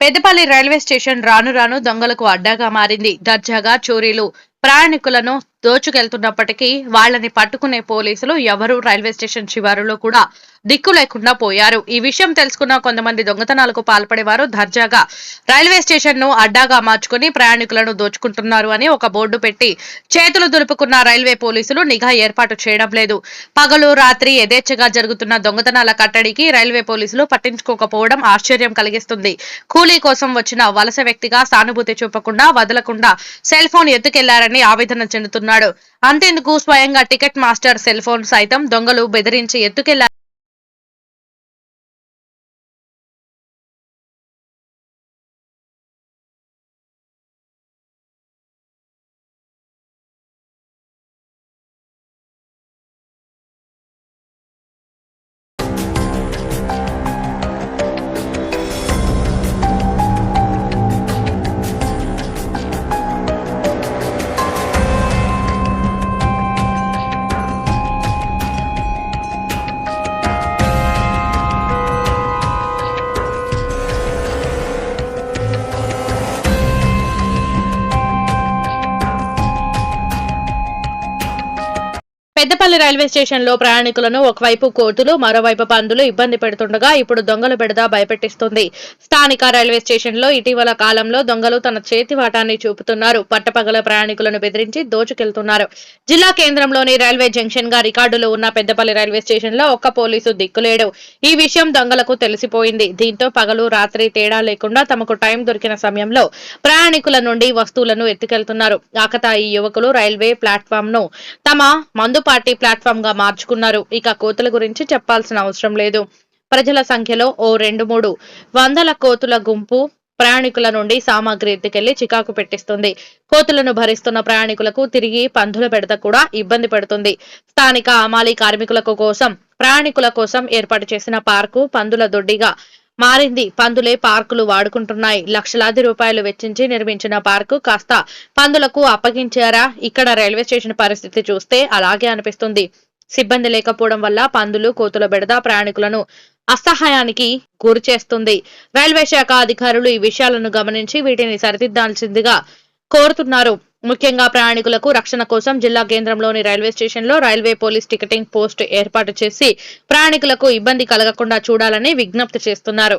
Peddapalli railway station రాను రాను దొంగలకు అడ్డాగా మారింది. దర్జాగా చోరీలు ప్రయాణికులను దోచుకెళ్తున్నప్పటికీ వాళ్ళని పట్టుకునే పోలీసులు ఎవరూ రైల్వే స్టేషన్ శివారులో కూడా దిక్కు లేకుండా పోయారు. ఈ విషయం తెలుసుకున్న కొంతమంది దొంగతనాలకు పాల్పడేవారు దర్జాగా రైల్వే స్టేషన్ను అడ్డాగా మార్చుకుని ప్రయాణికులను దోచుకుంటున్నారు అని ఒక బోర్డు పెట్టి చేతులు దులుపుకున్న రైల్వే పోలీసులు నిఘా ఏర్పాటు చేయడం లేదు. పగలు రాత్రి యథేచ్ఛగా జరుగుతున్న దొంగతనాల కట్టడికి రైల్వే పోలీసులు పట్టించుకోకపోవడం ఆశ్చర్యం కలిగిస్తుంది. కూలీ కోసం వచ్చిన వలస వ్యక్తిగా సానుభూతి చూపకుండా వదలకుండా సెల్ ఫోన్ ఎత్తుకెళ్ళారని ఆవేదన చెందుతున్నాడు. అంతేందుకు స్వయంగా టికెట్ మాస్టర్ సెల్ ఫోన్ సైతం దొంగలు బెదిరించి ఎత్తుకెళ్ళారు పెద్దపల్లి రైల్వే స్టేషన్లో ప్రయాణికులను ఒకవైపు కోతులు మరోవైపు పందులు ఇబ్బంది పెడుతుండగా ఇప్పుడు దొంగలు బెడద భయపెట్టిస్తుంది. స్థానిక రైల్వే స్టేషన్లో ఇటీవల కాలంలో దొంగలు తన చేతి వాటాన్ని చూపుతున్నారు. పట్టపగల ప్రయాణికులను బెదిరించి దోచుకెళ్తున్నారు. జిల్లా కేంద్రంలోని రైల్వే జంక్షన్గా రికార్డులో ఉన్న పెద్దపల్లి రైల్వే స్టేషన్లో ఒక్క పోలీసు దిక్కులేడు. ఈ విషయం దొంగలకు తెలిసిపోయింది. దీంతో పగలు రాత్రి తేడా లేకుండా తమకు టైం దొరికిన సమయంలో ప్రయాణికుల నుండి వస్తువులను ఎత్తుకెళ్తున్నారు. ఆకతాయి యువకులు రైల్వే ప్లాట్ఫామ్ను తమ మందు పార్టీ ప్లాట్ఫామ్గా మార్చుకున్నారు. ఇక కోతుల గురించి చెప్పాల్సిన అవసరం లేదు. ప్రజల సంఖ్యలో ఓ రెండు మూడు వందల కోతుల గుంపు ప్రయాణికుల నుండి సామాగ్రి ఎత్తుకెళ్ళి చికాకు పెట్టిస్తుంది. కోతులను భరిస్తున్న ప్రయాణికులకు తిరిగి పందుల పెడత కూడా ఇబ్బంది పెడుతుంది. స్థానిక అమాలి కార్మికులకు కోసం ప్రయాణికుల కోసం ఏర్పాటు చేసిన పార్కు పందుల దొడ్డిగా మారింది. పందులే పార్కులు వాడుకుంటున్నాయి. లక్షలాది రూపాయలు వెచ్చించి నిర్మించిన పార్కు కాస్త పందులకు అప్పగించారా? ఇక్కడ రైల్వే స్టేషన్ పరిస్థితి చూస్తే అలాగే అనిపిస్తుంది. సిబ్బంది లేకపోవడం వల్ల పందులు కోతుల బెడద ప్రయాణికులను అసహాయానికి గురి చేస్తుంది. రైల్వే శాఖ అధికారులు ఈ విషయాలను గమనించి వీటిని సరిదిద్దాల్సిందిగా కోరుతున్నారు. ముఖ్యంగా ప్రయాణికులకు రక్షణ కోసం జిల్లా కేంద్రంలోని రైల్వే స్టేషన్లో రైల్వే పోలీస్ టికెటింగ్ పోస్ట్ ఏర్పాటు చేసి ప్రయాణికులకు ఇబ్బంది కలగకుండా చూడాలని విజ్ఞప్తి చేస్తున్నారు.